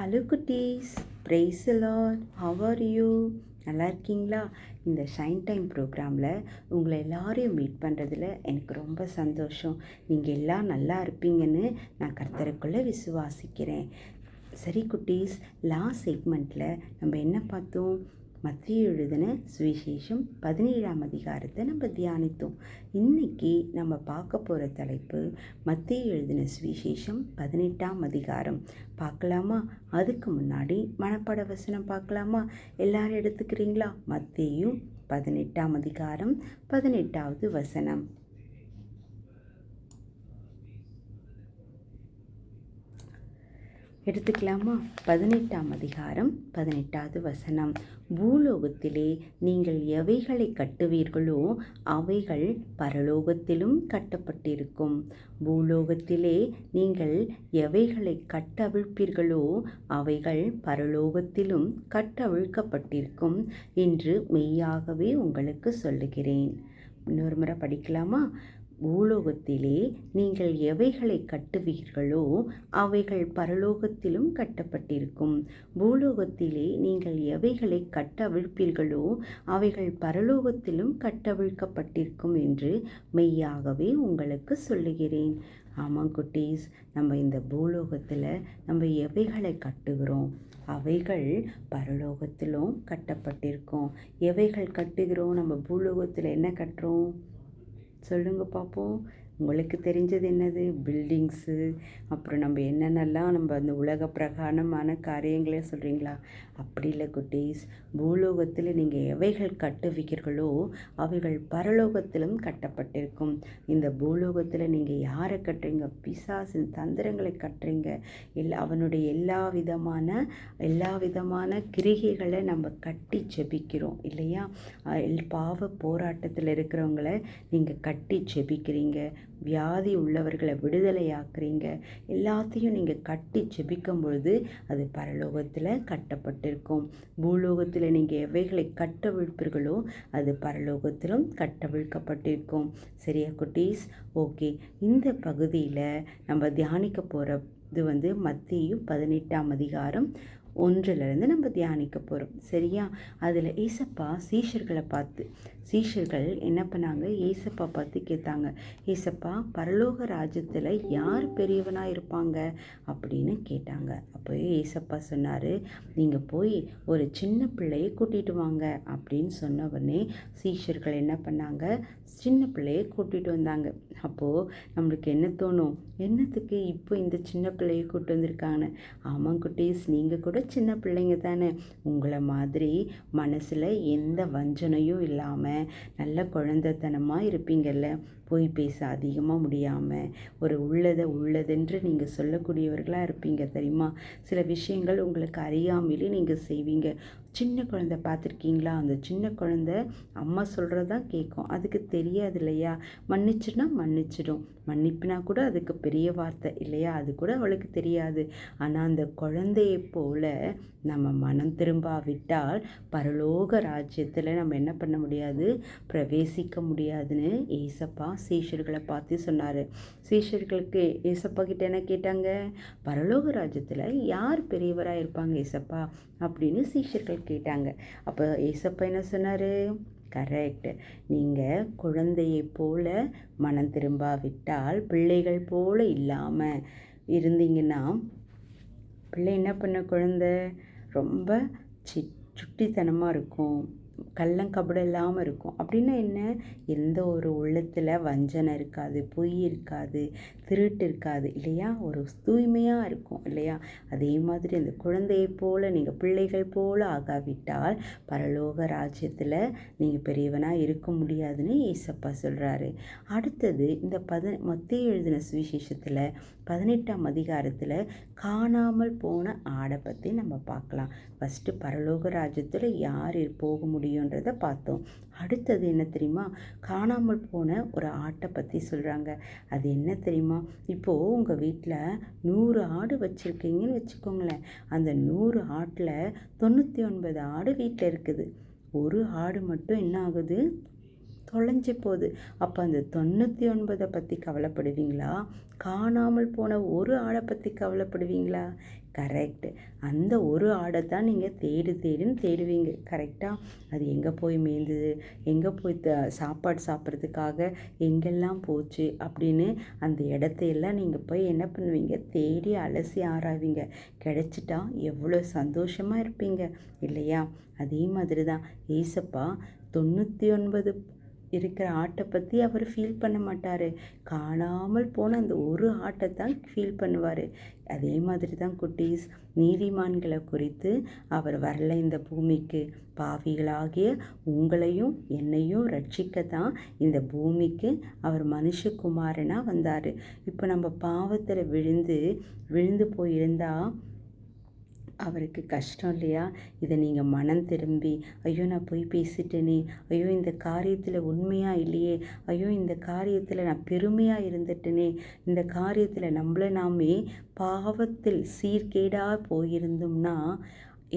Hello குட்டீஸ். Praise lord how are you நல்லா இருக்கீங்களா? இந்த ஷைன் டைம் ப்ரோக்ராமில் உங்களை எல்லாரையும் மீட் பண்ணுறதுல எனக்கு ரொம்ப சந்தோஷம். நீங்கள் எல்லாம் நல்லா இருப்பீங்கன்னு நான் கர்த்தருக்குள்ளே விசுவாசிக்கிறேன். சரி குட்டீஸ். லாஸ்ட் செக்மெண்ட்டில் நம்ம என்ன பார்த்தோம்? மத்திய எழுதின சுவிசேஷம் பதினேழாம் அதிகாரத்தை நம்ம தியானித்தோம். இன்னைக்கு நம்ம பார்க்க போகிற தலைப்பு மத்திய எழுதின சுவிசேஷம் பதினெட்டாம் அதிகாரம். பார்க்கலாமா? அதுக்கு முன்னாடி மனப்பட வசனம் பார்க்கலாமா? எல்லாரும் எடுத்துக்கிறீங்களா? மத்தியும் பதினெட்டாம் அதிகாரம் பதினெட்டாவது வசனம். எடுத்துக்கலாமா? பதினெட்டாம் அதிகாரம் பதினெட்டாவது வசனம். பூலோகத்திலே நீங்கள் எவைகளை கட்டுவீர்களோ அவைகள் பரலோகத்திலும் கட்டப்பட்டிருக்கும். பூலோகத்திலே நீங்கள் எவைகளை கட்டவிழ்ப்பீர்களோ அவைகள் பரலோகத்திலும் கட்டவிழ்க்கப்பட்டிருக்கும் என்று மெய்யாகவே உங்களுக்கு சொல்லுகிறேன். இன்னொரு முறை படிக்கலாமா? பூலோகத்திலே நீங்கள் எவைகளை கட்டுவீர்களோ அவைகள் பரலோகத்திலும் கட்டப்பட்டிருக்கும். பூலோகத்திலே நீங்கள் எவைகளை கட்டவிழ்ப்பீர்களோ அவைகள் பரலோகத்திலும் கட்டவிழ்க்கப்பட்டிருக்கும் என்று மெய்யாகவே உங்களுக்கு சொல்லுகிறேன். ஆமாம் குட்டீஸ் நம்ம இந்த பூலோகத்தில் நம்ம எவைகளை கட்டுகிறோம்? அவைகள் பரலோகத்திலும் கட்டப்பட்டிருக்கும். எவைகள் கட்டுகிறோம்? நம்ம பூலோகத்தில் என்ன கட்டுறோம்? சொல்லுங்கள் பார்ப்போம் உங்களுக்கு தெரிஞ்சது என்னது? பில்டிங்ஸு அப்புறம் நம்ம என்னென்னலாம் நம்ம அந்த உலக பிரகாரமான காரியங்களே சொல்கிறீங்களா அப்படி இல்லை குட்டீஸ். பூலோகத்தில் நீங்கள் எவைகள் கட்டுவீர்களோ அவைகள் பரலோகத்திலும் கட்டப்பட்டிருக்கும். இந்த பூலோகத்தில் நீங்கள் யாரை கட்டுறீங்க? பிசாசின் தந்திரங்களை கட்டுறீங்க. எல் அவனுடைய எல்லா விதமான எல்லா விதமான கிரிகைகளை நம்ம கட்டி ஜெபிக்கிறோம் இல்லையா? பாவ போராட்டத்தில் இருக்கிறவங்கள நீங்கள் கட்டி ஜெபிக்கிறீங்க. வியாதி உள்ளவர்களை விடுதலையாக்குறீங்க. எல்லாத்தையும் நீங்கள் கட்டி செபிக்கும் பொழுது அது பரலோகத்தில் கட்டப்பட்டிருக்கும். பூலோகத்தில் நீங்கள் எவைகளை கட்டவிழ்ப்பீர்களோ அது பரலோகத்திலும் கட்டவிழ்க்கப்பட்டிருக்கும். சரியா குட்டீஸ்? ஓகே. இந்த பகுதியில் நம்ம தியானிக்க போகிற இது வந்து மத்தியும் பதினெட்டாம் அதிகாரம் ஒன்றிலிருந்து நம்ம தியானிக்க போகிறோம் சரியா? அதில் ஏசப்பா சீஷர்களை பார்த்து சீஷர்கள் என்ன பண்ணாங்க? ஏசப்பா பார்த்து கேட்டாங்க ஏசப்பா பரலோக ராஜ்யத்தில் யார் பெரியவனாக இருப்பாங்க? அப்படின்னு கேட்டாங்க. அப்போ ஏசப்பா சொன்னார் நீங்கள் போய் ஒரு சின்ன பிள்ளையை கூட்டிகிட்டு வாங்க. அப்படின்னு சொன்ன உடனே சீஷர்கள் என்ன பண்ணாங்க சின்ன பிள்ளையை கூட்டிகிட்டு வந்தாங்க. அப்போது நம்மளுக்கு என்ன தோணும்? என்னத்துக்கு இப்போ இந்த சின்ன பிள்ளையை கூப்பிட்டு வந்திருக்காங்கன்னு? ஆமாம் குட்டீஸ் நீங்கள் கூட சின்ன பிள்ளைங்க தானே. உங்களை மாதிரி மனசில் எந்த வஞ்சனையும் இல்லாமல் நல்ல குழந்தைத்தனமாக இருப்பீங்கள்ல போய் பேச அதிகமாக முடியாமல் ஒரு உள்ளதை உள்ளதென்று நீங்கள் சொல்லக்கூடியவர்களாக இருப்பீங்க தெரியுமா? சில விஷயங்கள் உங்களுக்கு அறியாமலே நீங்கள் செய்வீங்க. சின்ன குழந்த பார்த்துருக்கீங்களா? அந்த சின்ன குழந்த அம்மா சொல்கிறதான் கேட்கும் அதுக்கு தெரியாது இல்லையா மன்னிச்சுனா மன்னிச்சிடும். மன்னிப்புனா கூட அதுக்கு பெரிய வார்த்தை இல்லையா? அது கூட அவளுக்கு தெரியாது. ஆனால் அந்த குழந்தையை போல் நம்ம மனம் திரும்பாவிட்டால் பரலோக ராஜ்யத்தில் நம்ம என்ன பண்ண முடியாது? பிரவேசிக்க முடியாதுன்னு ஏசப்பா சீஷர்களை பார்த்து சொன்னார். சீஷர்களுக்கு ஏசப்பா கிட்ட என்ன கேட்டாங்க? பரலோக ராஜ்யத்தில் யார் பெரியவராக இருப்பாங்க ஏசப்பா? அப்படின்னு சீஷர்கள் கேட்டாங்க. அப்போ ஏசப்பா என்ன சொன்னார்? கரெக்ட். நீங்கள் குழந்தையை போல மனம் திரும்பாவிட்டால் பிள்ளைகள் போல இல்லாமல் இருந்தீங்கன்னா பிள்ளை என்ன பண்ண குழந்தை? ரொம்ப சி சுட்டித்தனமாக இருக்கும். கள்ளங்கபடம் இல்லாமல் இருக்கும். அப்படின்னா என்ன? எந்த ஒரு உள்ளத்தில் வஞ்சனை இருக்காது பொய் இருக்காது. திருட்டு இருக்காது இல்லையா? ஒரு தூய்மையாக இருக்கும் இல்லையா? அதே மாதிரி அந்த குழந்தையை போல் நீங்கள் பிள்ளைகள் போல் ஆகாவிட்டால் பரலோக ராஜ்யத்தில் நீங்கள் பெரியவனாக இருக்க முடியாதுன்னு ஏசப்பா சொல்கிறாரு அடுத்தது இந்த பத மத்திய எழுதின சுவிசேஷத்தில் பதினெட்டாம் அதிகாரத்தில் காணாமல் போன ஆடை பற்றி நம்ம பார்க்கலாம். ஃபஸ்ட்டு பரலோக ராஜ்யத்தில் யார் போக முடியுன்றதை பார்த்தோம். அடுத்தது என்ன தெரியுமா? காணாமல் போன ஒரு ஆட்டை பற்றி சொல்கிறாங்க அது என்ன தெரியுமா? இப்போது உங்கள் வீட்டில் நூறு ஆடு வச்சுருக்கீங்கன்னு வச்சுக்கோங்களேன். அந்த நூறு ஆட்டில் தொண்ணூற்றி ஒன்பது ஆடு வீட்டில் இருக்குது. ஒரு ஆடு மட்டும் என்ன ஆகுது? தொலைஞ்சி போகுது. அப்போ அந்த தொண்ணூற்றி ஒன்பதை பற்றி கவலைப்படுவீங்களா? காணாமல் போன ஒரு ஆடை பற்றி கவலைப்படுவீங்களா? கரெக்ட் அந்த ஒரு ஆடை தான் நீங்கள் தேடு தேடுன்னு தேடுவீங்க. கரெக்டாக அது எங்கே போய் மேய்ந்தது? எங்கே போய் த சாப்பாடு சாப்பிட்றதுக்காக எங்கெல்லாம் போச்சு? அப்படின்னு அந்த இடத்தையெல்லாம் நீங்கள் போய் என்ன பண்ணுவீங்க? தேடி அலசி ஆராய்வீங்க. கிடச்சிட்டா எவ்வளோ சந்தோஷமாக இருப்பீங்க. இல்லையா? அதே மாதிரி தான் ஏசப்பா தொண்ணூற்றி ஒன்பது இருக்கிற ஆட்டை பற்றி அவர் ஃபீல் பண்ண மாட்டார். காணாமல் போன அந்த ஒரு ஆட்டை தான் ஃபீல் பண்ணுவார். அதே மாதிரி தான் குட்டீஸ் நீதிமான்களை குறித்து அவர் வரல இந்த பூமிக்கு. பாவிகளாகிய உங்களையும் என்னையும் ரட்சிக்க தான் இந்த பூமிக்கு அவர் மனுஷகுமாரனாக வந்தார். இப்போ நம்ம பாவத்தில் விழுந்து விழுந்து போயிருந்தால் அவருக்கு கஷ்டம் இல்லையா? இதை நீங்கள் மனம் திரும்பி ஐயோ நான் போய் பேசிட்டேனே. ஐயோ இந்த காரியத்தில் உண்மையாக இல்லையே. ஐயோ இந்த காரியத்தில் நான் பெருமையாக இருந்துட்டேனே. இந்த காரியத்தில் நம்மளை நாமே பாவத்தில் சீர்கேடாக போயிருந்தோம்னா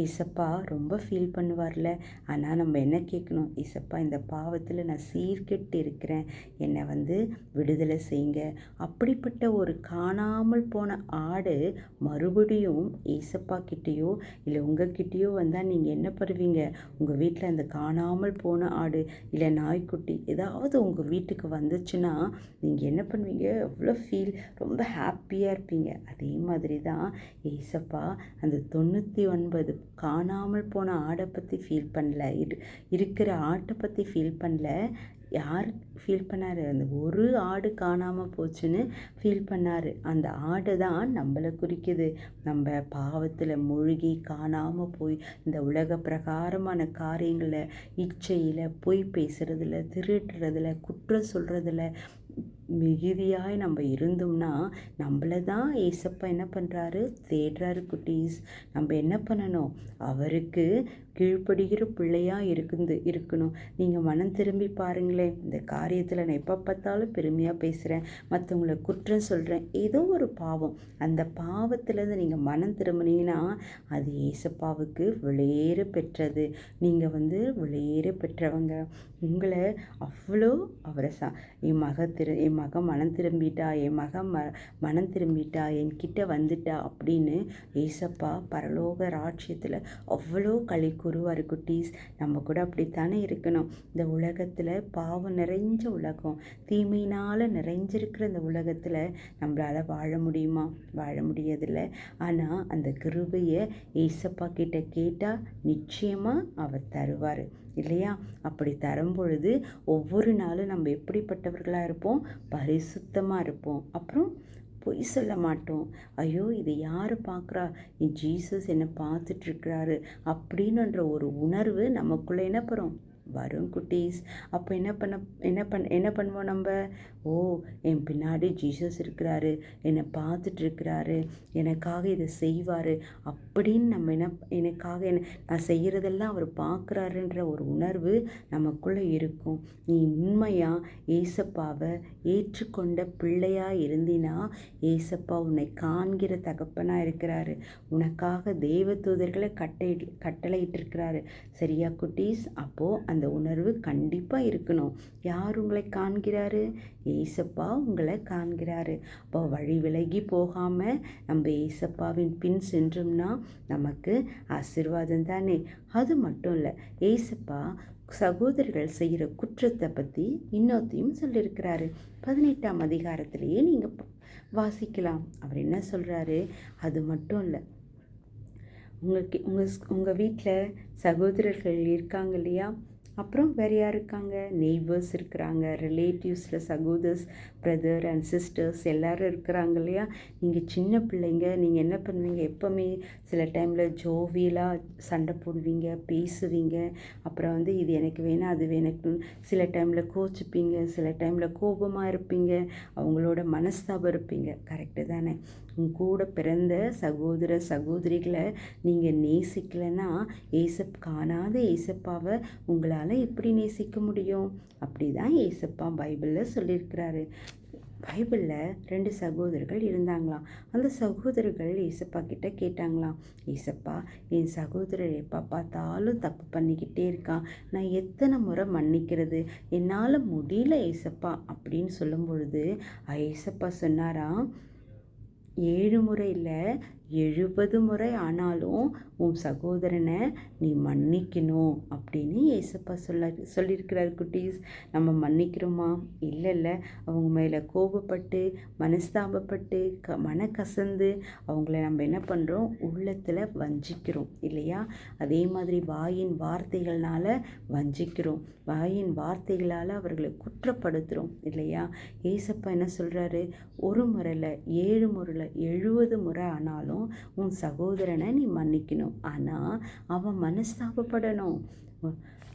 ஏசப்பா ரொம்ப ஃபீல் பண்ணுவார்ல. ஆனால் நம்ம என்ன கேட்கணும் ஏசப்பா இந்த பாவத்தில் நான் சீர்கெட்டு இருக்கிறேன் என்னை வந்து விடுதலை செய்யுங்க. அப்படிப்பட்ட ஒரு காணாமல் போன ஆடு மறுபடியும் ஏசப்பா கிட்டேயோ இல்லை உங்ககிட்டேயோ வந்தால் நீங்கள் என்ன பண்ணுவீங்க? உங்கள் வீட்டில் அந்த காணாமல் போன ஆடு இல்லை நாய்க்குட்டி ஏதாவது உங்கள் வீட்டுக்கு வந்துச்சுன்னா நீங்கள் என்ன பண்ணுவீங்க? எவ்வளோ ஃபீல் ரொம்ப ஹாப்பியாக இருப்பீங்க. அதே மாதிரி தான் ஏசப்பா அந்த தொண்ணூற்றி ஒன்பது காணாமல் போன ஆடை பற்றி ஃபீல் பண்ணல. இரு இருக்கிற ஆட்டை பற்றி ஃபீல் பண்ணல. யார் ஃபீல் பண்ணார்? அந்த ஒரு ஆடு காணாமல் போச்சுன்னு ஃபீல் பண்ணார். அந்த ஆடு தான் நம்மளை குறிக்குது. நம்ம பாவத்தில் மூழ்கி காணாமல் போய் இந்த உலக பிரகாரமான காரியங்களை இச்சையில் பொய் பேசுகிறதுல திருடுறதுல குற்றம் சொல்கிறதுல மிகுதியாய் நம்ம இருந்தோம்னா நம்மளை தான் ஏசப்பா என்ன பண்ணுறாரு தேடுறாரு குட்டீஸ். நம்ம என்ன பண்ணணும்? அவருக்கு கீழ்ப்படுகிற பிள்ளையாக இருக்குது இருக்கணும். நீங்கள் மனம் திரும்பி பாருங்களேன் இந்த காரியத்தில் நான் எப்போ பார்த்தாலும் பெருமையாக பேசுகிறேன் மற்றவங்கள குற்றம் சொல்கிறேன் ஏதோ ஒரு பாவம். அந்த பாவத்திலேருந்து நீங்கள் மனம் திரும்பினீங்கன்னா அது ஏசப்பாவுக்கு விளையேற பெற்றது. நீங்கள் வந்து விளையேற பெற்றவங்க. உங்களை அவ்வளோ அவரை சா என் மக திரு என் மகன் மனம் திரும்பிட்டா என் மகன் ம மனம் திரும்பிட்டா என்கிட்ட வந்துட்டா அப்படின்னு ஏசப்பா பரலோக ராட்சியத்தில் அவ்வளோ கழிக்கும் குருவார் குட்டீஸ் நம்ம கூட அப்படித்தானே இருக்கணும். இந்த உலகத்தில் பாவம் நிறைஞ்ச உலகம் தீமையினால் நிறைஞ்சிருக்கிற இந்த உலகத்தில் நம்மளால் வாழ முடியுமா? வாழ முடியதில்லை. ஆனால் அந்த கிருபையை ஏசப்பா கிட்ட கேட்டால் நிச்சயமாக அவர் தருவார். இல்லையா? அப்படி தரும் பொழுது ஒவ்வொரு நாளும் நம்ம எப்படிப்பட்டவர்களாக இருப்போம்? பரிசுத்தமாக இருப்போம். அப்புறம் பொய் சொல்ல மாட்டோம். ஐயோ இதை யார் பார்க்குறா என் ஜீசஸ் என்னை பார்த்துட்ருக்கிறாரு அப்படின்னுன்ற ஒரு உணர்வு நமக்குள்ளே என்ன பெறும் வரும் குட்டீஸ். அப்போ என்ன பண்ண என்ன பண் என்ன பண்ணுவோம் நம்ம? ஓ என் பின்னாடி ஜீசஸ் இருக்கிறாரு. என்னை பார்த்துட்ருக்கிறாரு. எனக்காக இதை செய்வார். அப்படின்னு நம்ம என்ன எனக்காக என்ன நான் செய்கிறதெல்லாம் அவர் பார்க்குறாருன்ற ஒரு உணர்வு நமக்குள்ளே இருக்கும். நீ உண்மையாக ஏசப்பாவை ஏற்றுக்கொண்ட பிள்ளையாக இருந்தினா ஏசப்பா உன்னை காண்கிற தகப்பனாக இருக்கிறாரு. உனக்காக தேவ தூதர்களை கட்டை கட்டளையிட்டிருக்கிறாரு. சரியா குட்டீஸ்? அப்போது அந்த உணர்வு கண்டிப்பாக இருக்கணும். யார் உங்களை காண்கிறாரு? ஏசப்பா உங்களை காண்கிறாரு. அப்போ வழி விலகி போகாமல் நம்ம ஏசப்பாவின் பின் சென்றோம்னா நமக்கு ஆசிர்வாதம் தானே? அது மட்டும் இல்லை ஏசப்பா சகோதரர்கள் செய்கிற குற்றத்தை பற்றி இன்னொத்தையும் சொல்லியிருக்கிறாரு. பதினெட்டாம் அதிகாரத்திலேயே நீங்கள் வாசிக்கலாம். அவர் என்ன சொல்கிறாரு அது மட்டும் இல்லை உங்களுக்கு உங்கள் உங்கள் வீட்டில் சகோதரர்கள் இருக்காங்க இல்லையா? அப்புறம் வேறு யார் இருக்காங்க? நெய்பர்ஸ் இருக்கிறாங்க ரிலேட்டிவ்ஸில் சகோதர்ஸ் பிரதர் அண்ட் சிஸ்டர்ஸ் எல்லோரும் இருக்கிறாங்க இல்லையா? நீங்கள் சின்ன பிள்ளைங்க நீங்கள் என்ன பண்ணுவீங்க? எப்போவுமே சில டைமில் ஜோவியலாக சண்டை போடுவீங்க பேசுவீங்க. அப்புறம் வந்து இது எனக்கு வேணும் அது வேணும் சில டைமில் கோச்சிப்பீங்க சில டைமில் கோபமாக இருப்பீங்க. அவங்களோட மனஸ்தாபம் இருப்பீங்க. கரெக்டு தானே? உன் கூட பிறந்த சகோதர சகோதரிகளை நீங்கள் நேசிக்கலைன்னா ஏசப் காணாத ஏசப்பாவை உங்களால் எப்படி நேசிக்க முடியும்? அப்படி தான் ஏசப்பா பைபிளில் சொல்லியிருக்கிறாரு. பைபிளில் ரெண்டு சகோதரர்கள் இருந்தாங்களாம். அந்த சகோதரர்கள் ஈசப்பா கிட்ட கேட்டாங்களாம் ஏசப்பா என் சகோதரர் எப்போ பார்த்தாலும் தப்பு பண்ணிக்கிட்டே இருக்கான். நான் எத்தனை முறை மன்னிக்கிறது? என்னால் முடியல ஈசப்பா அப்படின்னு சொல்லும் பொழுது ஐசப்பா சொன்னாராம் ஏழு முறை இல்லை எழுபது முறை ஆனாலும் உன் சகோதரனை நீ மன்னிக்கணும் அப்படின்னு ஏசப்பா சொல்ல சொல்லியிருக்கிறார் குட்டீஸ். நம்ம மன்னிக்கிறோமா? இல்லை இல்லை. அவங்க மேலே கோபப்பட்டு மனஸ்தாபப்பட்டு க மனக்கசந்து அவங்கள நம்ம என்ன பண்ணுறோம் உள்ளத்தில் வஞ்சிக்கிறோம் இல்லையா? அதே மாதிரி வாயின் வார்த்தைகள்னால வஞ்சிக்கிறோம். வாயின் வார்த்தைகளால் அவர்களை குற்றப்படுத்துகிறோம் இல்லையா? ஏசப்பா என்ன சொல்கிறாரு ஒரு முறையில் ஏழு முறையில் எழுபது முறை ஆனாலும் உன் சகோதரனை நீ மன்னிக்கணும். ஆனால் அவன் மனஸ்தாபப்படணும்.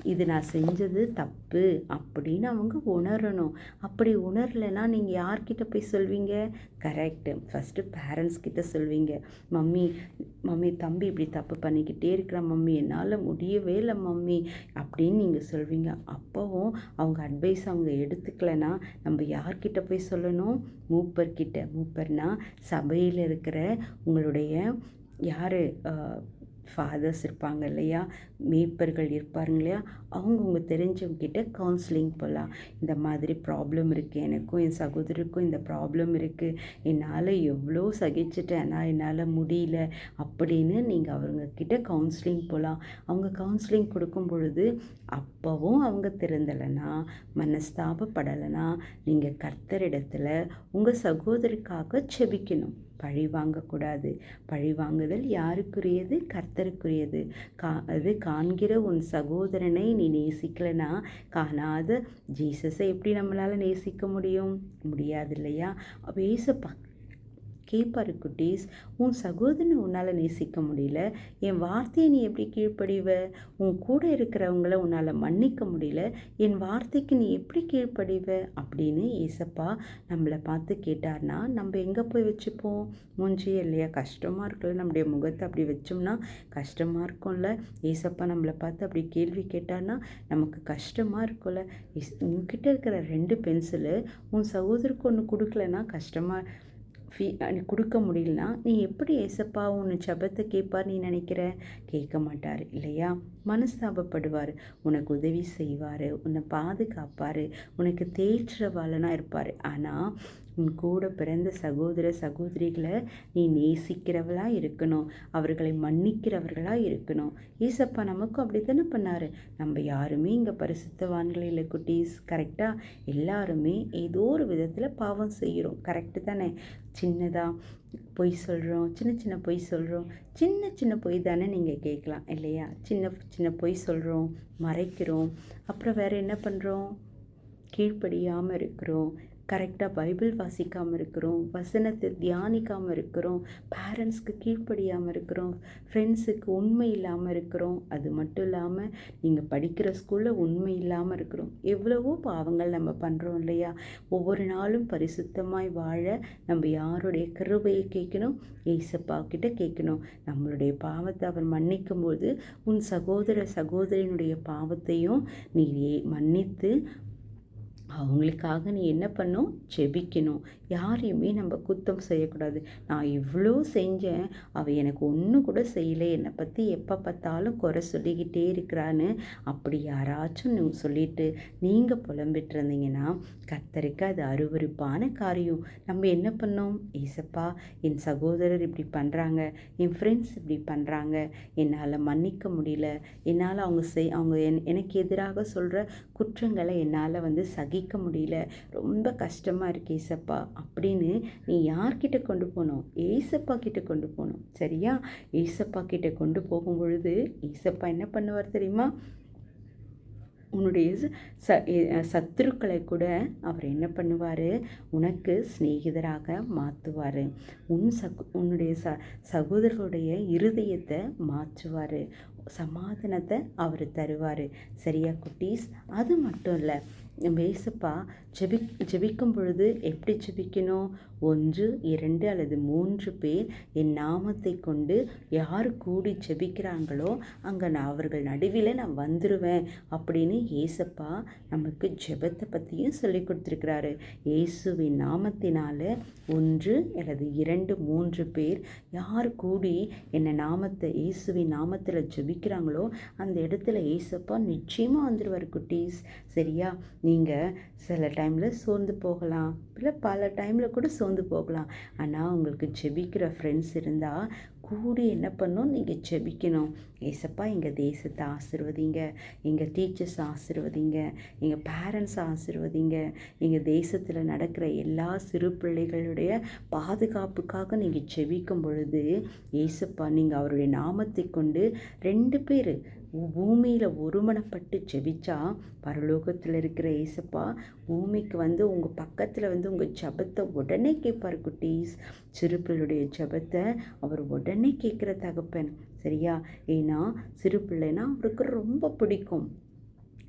இது நான் செஞ்சது தப்பு அப்படின்னு அவங்க உணரணும். அப்படி உணரலைன்னா நீங்கள் யார்கிட்ட போய் சொல்வீங்க? கரெக்டு ஃபஸ்ட்டு பேரண்ட்ஸ் கிட்ட சொல்வீங்க. மம்மி மம்மி தம்பி இப்படி தப்பு பண்ணிக்கிட்டே இருக்கிற. மம்மி என்னால் முடியவே இல்லை மம்மி அப்படின்னு நீங்கள் சொல்வீங்க. அப்போவும் அவங்க அட்வைஸ் அவங்க எடுத்துக்கலைன்னா நம்ம யார்கிட்ட போய் சொல்லணும்? மூப்பர்கிட்ட. மூப்பர்னால் சபையில் இருக்கிற உங்களுடைய யார்? ஃபாதர்ஸ் இருப்பாங்க இல்லையா? மேய்ப்பர்கள் இருப்பாருங்க இல்லையா? அவங்கவுங்க உங்க கவுன்சிலிங் போகலாம் இந்த மாதிரி ப்ராப்ளம் இருக்குது எனக்கும் என் சகோதரருக்கும் இந்த ப்ராப்ளம் இருக்குது என்னால் எவ்வளோ சகிச்சிட்டேன் ஆனால் என்னால் முடியல அப்படின்னு நீங்கள் அவங்கக்கிட்ட கவுன்சிலிங் போகலாம் அவங்க கவுன்சிலிங் கொடுக்கும் பொழுது அப்போவும் அவங்க திறந்தலைன்னா மனஸ்தாபப்படலைன்னா நீங்கள் கர்த்தரிடத்தில் உங்கள் சகோதரிக்காக செபிக்கணும். பழி வாங்கக்கூடாது. பழி வாங்குதல் யாருக்குரியது? கர்த்தருக்குரியது. கா அது காண்கிற உன் சகோதரனை நீ நேசிக்கலைன்னா காணாத ஜீசஸை எப்படி நம்மளால் நேசிக்க முடியும்? முடியாது இல்லையா வேசப்பா கேட்பாரு குட்டீஸ். உன் சகோதரனை உன்னால் நேசிக்க முடியல. என் வார்த்தையை நீ எப்படி கீழ்ப்படிவ? உன் கூட இருக்கிறவங்கள உன்னால் மன்னிக்க முடியல. என் வார்த்தைக்கு நீ எப்படி கீழ்ப்படிவ? அப்படின்னு ஏசப்பா நம்மளை பார்த்து கேட்டார்னா நம்ம எங்கே போய் வச்சுப்போம்? மூஞ்சி இல்லையா? கஷ்டமாக இருக்குல்ல. நம்முடைய முகத்தை அப்படி வச்சோம்னா கஷ்டமாக இருக்கும்ல. ஏசப்பா நம்மளை பார்த்து அப்படி கேள்வி கேட்டார்னா நமக்கு கஷ்டமாக இருக்கும்ல. உன்கிட்ட இருக்கிற ரெண்டு பென்சிலு உன் சகோதரருக்கு ஒன்று கொடுக்கலன்னா கஷ்டமாக ஃபீ கொடுக்க முடியலனா நீ எப்படி ஏசப்பா உன்னை ஜபத்தை கேட்பார் நீ நினைக்கிற? கேட்க மாட்டார் இல்லையா? மனஸ்தாபப்படுவார். உனக்கு உதவி செய்வார் உன்னை பாதுகாப்பார் உனக்கு தேற்றவாளனாக இருப்பார். ஆனால் உன் கூட பிறந்த சகோதர சகோதரிகளை நீ நேசிக்கிறவளாக இருக்கணும். அவர்களை மன்னிக்கிறவர்களாக இருக்கணும். ஈசப்பா நமக்கும் அப்படி தானே பண்ணார். நம்ம யாருமே இங்கே பரிசுத்தவான்கள் இல்லை குட்டீஸ். கரெக்டாக எல்லாருமே ஏதோ ஒரு விதத்தில் பாவம் செய்கிறோம். கரெக்டு தானே? சின்னதாக பொய் சொல்கிறோம் சின்ன சின்ன பொய் சொல்கிறோம் சின்ன சின்ன பொய் தானே நீங்கள் கேட்கலாம் இல்லையா? சின்ன சின்ன பொய் சொல்கிறோம் மறைக்கிறோம். அப்புறம் வேறு என்ன பண்ணுறோம் கீழ்ப்படியாமல் இருக்கிறோம். கரெக்டாக பைபிள் வாசிக்காமல் இருக்கிறோம் வசனத்தை தியானிக்காமல் இருக்கிறோம் பேரண்ட்ஸ்க்கு கீழ்ப்படியாமல் இருக்கிறோம் ஃப்ரெண்ட்ஸுக்கு உண்மை இல்லாமல் இருக்கிறோம். அது மட்டும் இல்லாமல் நீங்கள் படிக்கிற ஸ்கூலில் உண்மை இல்லாமல் இருக்கிறோம். எவ்வளவோ பாவங்கள் நம்ம பண்ணுறோம் இல்லையா? ஒவ்வொரு நாளும் பரிசுத்தமாய் வாழ நம்ம யாருடைய கருவையை கேட்கணும்? ஏசப்பா கிட்ட கேட்கணும். நம்மளுடைய பாவத்தை அவர் மன்னிக்கும் போது உன் சகோதர சகோதரியினுடைய பாவத்தையும் நீ மன்னித்து அவங்களுக்காக நீ என்ன பண்ணும்? செபிக்கணும். யாரையுமே நம்ம குத்தம் செய்யக்கூடாது. நான் இவ்வளோ செஞ்சேன். அவள் எனக்கு ஒன்றும் கூட செய்யலை. என்னை பற்றி எப்போ பார்த்தாலும் குறை சொல்லிக்கிட்டே இருக்கிறான்னு அப்படி யாராச்சும் நீங்கள் சொல்லிட்டு நீங்கள் புலம்பிட்டு இருந்தீங்கன்னா கத்தருக்கு அது அருவறுப்பான காரியம். நம்ம என்ன பண்ணோம்? ஏசப்பா என் சகோதரர் இப்படி பண்ணுறாங்க என் ஃப்ரெண்ட்ஸ் இப்படி பண்ணுறாங்க என்னால் மன்னிக்க முடியல. என்னால் அவங்க செய் அவங்க என் எனக்கு எதிராக சொல்கிற குற்றங்களை என்னால் வந்து சகி சகிக்க முடியல. ரொம்ப கஷ்டமாக இருக்கு ஏசப்பா. அப்படின்னு நீ யார்கிட்ட கொண்டு போகணும் ஏசப்பா கிட்ட கொண்டு போகணும் சரியா? ஏசப்பா கிட்ட கொண்டு போகும் பொழுது ஏசப்பா என்ன பண்ணுவார் தெரியுமா? உன்னுடைய ச சத்துருக்களை கூட அவர் என்ன பண்ணுவார்? உனக்கு சிநேகிதராக மாற்றுவார் உன் சகு உன்னுடைய ச சகோதரர்களுடைய இருதயத்தை மாற்றுவார். சமாதானத்தை அவர் தருவார். சரியா குட்டீஸ்? அது மட்டும் இல்லை. நம்ம ஏசப்பா ஜெபி ஜெபிக்கும் பொழுது எப்படி ஜெபிக்கணும் ஒன்று இரண்டு அல்லது மூன்று பேர் என் நாமத்தை கொண்டு யார் கூடி ஜெபிக்கிறாங்களோ அங்கே நான் அவர்கள் நடுவில் நான் வந்துடுவேன் அப்படின்னு ஏசப்பா நமக்கு ஜெபத்தை பற்றியும் சொல்லி கொடுத்துருக்கிறாரு. இயேசுவின் நாமத்தினால் ஒன்று அல்லது இரண்டு மூன்று பேர் யார் கூடி என்னை நாமத்தை இயேசுவின் நாமத்தில் ஜெபிக்கிறாங்களோ அந்த இடத்துல ஏசப்பா நிச்சயமாக வந்துடுவார் குட்டீஸ். சரியா? நீங்கள் சில டைமில் சோர்ந்து போகலாம். இல்லை பல டைமில் கூட சோர்ந்து போகலாம். ஆனால் உங்களுக்கு ஜெபிக்கிற ஃப்ரெண்ட்ஸ் இருந்தால் கூடி என்ன பண்ணணும் நீங்கள் ஜெபிக்கணும். ஏசப்பா எங்கள் தேசத்தை ஆசிர்வதிங்க. எங்கள் டீச்சர்ஸ் ஆசிர்வதிங்க. எங்கள் பேரண்ட்ஸ் ஆசிர்வதிங்க. எங்கள் தேசத்தில் நடக்கிற எல்லா சிறு பிள்ளைகளுடைய பாதுகாப்புக்காக நீங்கள் செபிக்கும் பொழுது ஏசப்பா நீங்கள் அவருடைய நாமத்தை கொண்டு ரெண்டு பேர் பூமியில் ஒருமனப்பட்டு ஜெபிச்சா பரலோகத்தில் இருக்கிற ஏசப்பா பூமிக்கு வந்து உங்கள் பக்கத்தில் வந்து உங்கள் ஜபத்தை உடனே கேட்பார் குட்டீஸ். சிறுபிள்ளுடைய ஜபத்தை அவர் உடனே கேட்குற தகப்பன் சரியா? ஏன்னா சிறு பிள்ளைனா அவருக்கு ரொம்ப பிடிக்கும்.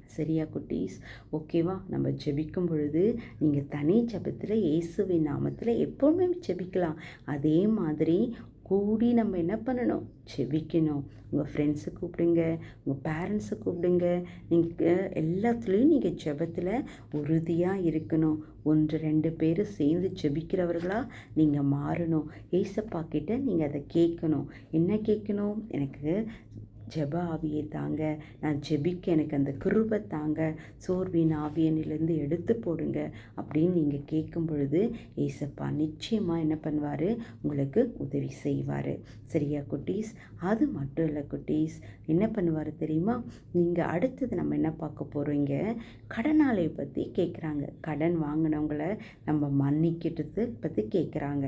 சரியா குட்டீஸ். ஓகேவா நம்ம ஜெபிக்கும் பொழுது நீங்கள் தனி ஜபத்தில் இயேசுவின் நாமத்தில் எப்போவுமே ஜெபிக்கலாம். அதே மாதிரி கூடி நம்ம என்ன பண்ணணும்? செவிக்கணும். உங்கள் ஃப்ரெண்ட்ஸை கூப்பிடுங்க. உங்கள் பேரண்ட்ஸை கூப்பிடுங்க. நீங்கள் எல்லாத்துலேயும் நீங்கள் ஜெபத்தில் உறுதியாக இருக்கணும். ஒன்று ரெண்டு பேர் சேர்ந்து ஜெபிக்கிறவர்களாக நீங்கள் மாறணும். ஏசப்பா கிட்ட நீங்கள் அதை கேட்கணும். என்ன கேட்கணும்? எனக்கு ஜெப ஆவியை தாங்க. நான் ஜெபிக்க எனக்கு அந்த கிருபை தாங்க. சோர்வின் ஆவியனிலேருந்து எடுத்து போடுங்க அப்படின்னு நீங்கள் கேட்கும் பொழுது ஏசப்பா நிச்சயமாக என்ன பண்ணுவார்? உங்களுக்கு உதவி செய்வார். சரியா குட்டீஸ்? அது மட்டும் இல்லை குட்டீஸ். என்ன பண்ணுவார் தெரியுமா? நீங்கள் அடுத்தது நம்ம என்ன பார்க்க போகிறீங்க கடனாளை பற்றி கேட்குறாங்க கடன் வாங்கினவங்கள நம்ம மன்னிக்கிட்டது பற்றி கேட்குறாங்க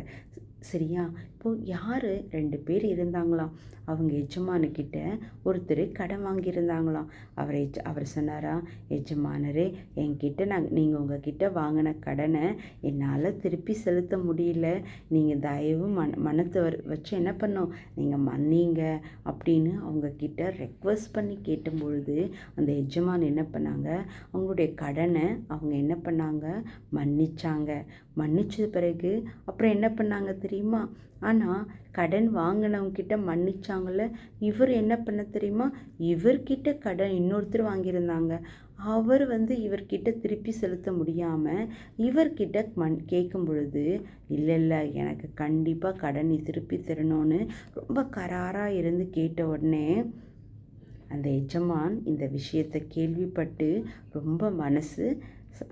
சரியா? அப்போது யார்? ரெண்டு பேர் இருந்தாங்களாம். அவங்க எஜமானுக்கிட்ட ஒருத்தர் கடன் வாங்கியிருந்தாங்களாம். அவர் எஜ் அவர் சொன்னாரா எஜமானரே என்கிட்ட நான் நீங்கள் உங்ககிட்ட வாங்கின கடனை என்னால் திருப்பி செலுத்த முடியல. நீங்கள் தயவு மன மனத்தை வச்சு என்ன பண்ணோம் நீங்கள் மன்னிங்க அப்படின்னு அவங்கக்கிட்ட ரெக்வஸ்ட் பண்ணி கேட்டும்பொழுது அந்த எஜமான் என்ன பண்ணாங்க? அவங்களுடைய கடனை அவங்க என்ன பண்ணாங்க? மன்னிச்சாங்க. மன்னிச்சது பிறகு அப்புறம் என்ன பண்ணாங்க தெரியுமா? ஆனால் கடன் வாங்கினவங்கிட்ட மன்னிச்சாங்கள இவர் என்ன பண்ண தெரியுமா? இவர்கிட்ட கடன் இன்னொருத்தர் வாங்கியிருந்தாங்க. அவர் வந்து இவர்கிட்ட திருப்பி செலுத்த முடியாமல் இவர்கிட்ட மண் கேட்கும் பொழுது இல்லை இல்லை எனக்கு கண்டிப்பாக கடன் திருப்பி தரணும்னு ரொம்ப கராராக இருந்து கேட்ட உடனே அந்த எஜமான் இந்த விஷயத்தை கேள்விப்பட்டு ரொம்ப மனசு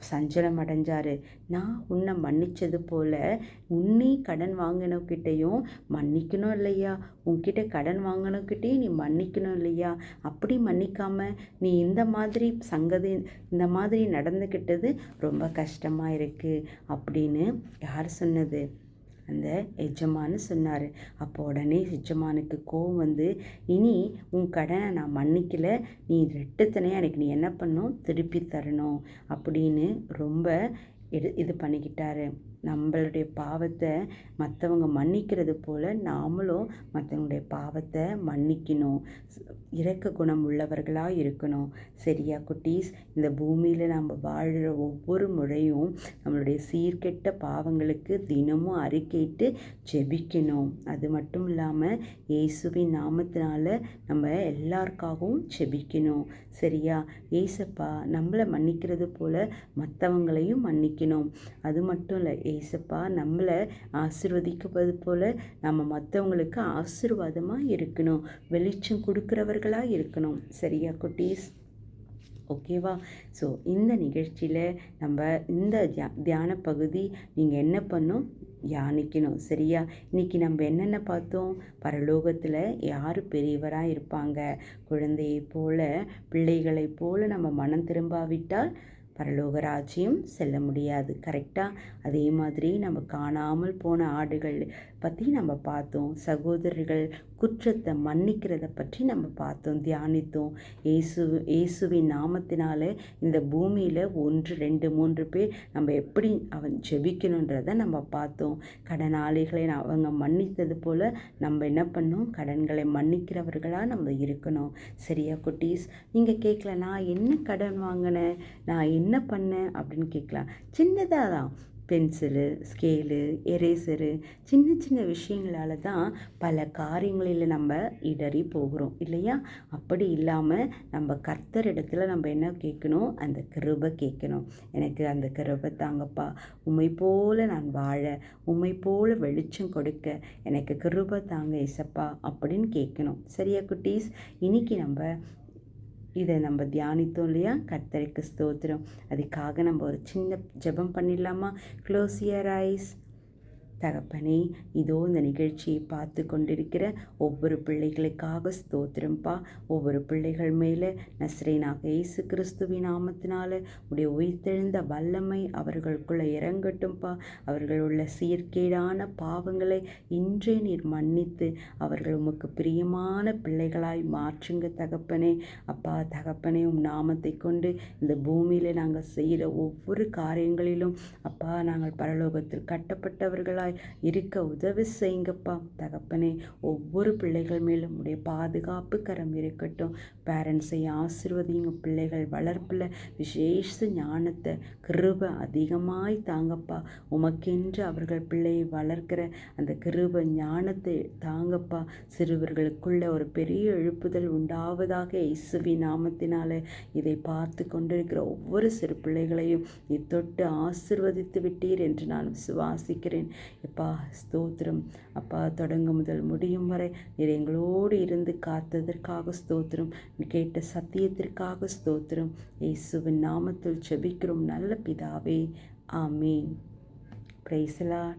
சஞ்சலம் அடைஞ்சார் நான் உன்னை மன்னிச்சது போல் உன்னே கடன் வாங்கினவக்கிட்டையும் மன்னிக்கணும் இல்லையா? உன்கிட்ட கடன் வாங்கினவக்கிட்டையும் நீ மன்னிக்கணும் இல்லையா? அப்படி மன்னிக்காமல் நீ இந்த மாதிரி சங்கதி இந்த மாதிரி நடந்துக்கிட்டது ரொம்ப கஷ்டமாக இருக்குது அப்படின்னு யார் சொன்னது? அந்த எஜமானு சொன்னார். அப்போ உடனே எஜமானுக்கு கோவம் வந்து இனி உன் கடனை நான் மன்னிக்கல. நீ ரெட்டுத்தனையாக எனக்கு நீ என்ன பண்ணும் திருப்பி தரணும் அப்படின்னு ரொம்ப இது இது பண்ணிக்கிட்டாரு. நம்மளுடைய பாவத்தை மற்றவங்க மன்னிக்கிறது போல் நாமளும் மற்றவங்களுடைய பாவத்தை மன்னிக்கணும். இறக்க குணம் உள்ளவர்களாக இருக்கணும். சரியா குட்டீஸ்? இந்த பூமியில் நம்ம வாழ்கிற ஒவ்வொரு முறையும் நம்மளுடைய சீர்கெட்ட பாவங்களுக்கு தினமும் அறிக்கைட்டு ஜெபிக்கணும். அது மட்டும் இல்லாமல் இயேசுவின் நாமத்தினால நம்ம எல்லாருக்காகவும் ஜெபிக்கணும். சரியா? ஏசப்பா நம்மளை மன்னிக்கிறது போல் மற்றவங்களையும் மன்னிக்கணும். அது மட்டும் இல்லை ஏசப்பா நம்மளை ஆசிர்வதிக்கப்பது போல் நம்ம மற்றவங்களுக்கு ஆசிர்வாதமாக இருக்கணும். வெளிச்சம் கொடுக்குறவர்களாக இருக்கணும். சரியா குட்டீஸ்? ஓகேவா? ஸோ இந்த நிகழ்ச்சியில் நம்ம இந்த தியா தியான பகுதி நீங்கள் என்ன பண்ணும்? தியானிக்கணும். சரியா? இன்றைக்கி நம்ம என்னென்ன பார்த்தோம்? பரலோகத்தில் யார் பெரியவராக இருப்பாங்க? குழந்தையை போல் பிள்ளைகளை போல் நம்ம மனம் திரும்பாவிட்டால் பரலோக ராஜ்யம் செல்ல முடியாது. கரெக்டாக அதே மாதிரி நம்ம காணாமல் போன ஆடுகள் பற்றி நம்ம பார்த்தோம். சகோதரர்கள் குற்றத்தை மன்னிக்கிறத பற்றி நம்ம பார்த்தோம். தியானித்தோம். ஏசு ஏசுவின் நாமத்தினால இந்த பூமியில் ஒன்று ரெண்டு மூன்று பேர் நம்ம எப்படி அவன் ஜெபிக்கணுன்றதை நம்ம பார்த்தோம். கடனாளிகளை அவங்க மன்னித்தது போல் நம்ம என்ன பண்ணோம்? கடன்களை மன்னிக்கிறவர்களாக நம்ம இருக்கணும். சரியா குட்டீஸ்? நீங்கள் கேட்கல நான் என்ன கடன் வாங்கினேன்? நான் என்ன பண்ணேன்? அப்படின்னு கேட்கலாம் சின்னதாக தான். பென்சிலு ஸ்கேலு எரேசரு சின்ன சின்ன விஷயங்களால தான் பல காரியங்களில் நம்ம இடறி போகிறோம் இல்லையா? அப்படி இல்லாமல் நம்ம கர்த்தர் இடத்துல நம்ம என்ன கேட்கணும்? அந்த கிருபை கேட்கணும். எனக்கு அந்த கிருபை தாங்கப்பா. உண்மை போல நான் வாழ உமை போல் வெளிச்சம் கொடுக்க எனக்கு கிருபை தாங்க இசப்பா அப்படின்னு கேட்கணும். சரியா குட்டீஸ்? இன்னைக்கு நம்ம இதை நம்ம தியானித்தோம் இல்லையா? கர்த்தருக்கு ஸ்தோத்திரம். அதுக்காக நம்ம ஒரு சின்ன ஜெபம் பண்ணிடலாமா? க்ளோஸ் இயர் ஐஸ் தகப்பனே இதோ இந்த நிகழ்ச்சியை பார்த்து கொண்டிருக்கிற ஒவ்வொரு பிள்ளைகளுக்காக ஸ்தோத்திரம்பா. ஒவ்வொரு பிள்ளைகள் மேலே நஸ்ரேனாக இயேசு கிறிஸ்துவின் நாமத்தினால உடைய உயிர்த்தெழுந்த வல்லமை அவர்களுக்குள்ளே இறங்கட்டும்ப்பா அவர்கள் உள்ள சீர்கேடான பாவங்களை இன்றே நீர் மன்னித்து அவர்கள் உமக்கு பிரியமான பிள்ளைகளாய் மாற்றுங்க தகப்பனே. அப்பா தகப்பனே உம் நாமத்தை கொண்டு இந்த பூமியில் நாங்கள் செய்கிற ஒவ்வொரு காரியங்களிலும் அப்பா நாங்கள் பரலோகத்தில் கட்டப்பட்டவர்களாய் இருக்க உதவி செய்யுங்கப்பா. தகப்பனே ஒவ்வொரு பிள்ளைகள் மேலும் உடைய பாதுகாப்பு கரம் இருக்கட்டும். பேரண்ட்ஸை ஆசிர்வதிங்க பிள்ளைகள். வளர்ப்பில் விசேஷ ஞானத்தை கிருபை அதிகமாய் தாங்கப்பா. உமக்கென்று அவர்கள் பிள்ளையை வளர்க்கிற அந்த கிருபை ஞானத்தை தாங்கப்பா. சிறுவர்களுக்குள்ள ஒரு பெரிய எழுப்புதல் உண்டாவதாக இசுவி நாமத்தினால இதை பார்த்து கொண்டிருக்கிற ஒவ்வொரு சிறு பிள்ளைகளையும் இத்தொட்டு தொட்டு ஆசிர்வதித்து விட்டீர் என்று நான் விசுவாசிக்கிறேன். எப்பா ஸ்தோத்திரம். அப்பா தொடங்கும் முதல் முடியும் வரை நீர் எங்களோடு இருந்து காத்ததற்காக ஸ்தோத்திரம். கேட்ட சத்தியத்திற்காக ஸ்தோத்திரம். இயேசுவின் நாமத்தில் செபிக்கிறோம் நல்ல பிதாவே. ஆமீன். பிரைசலா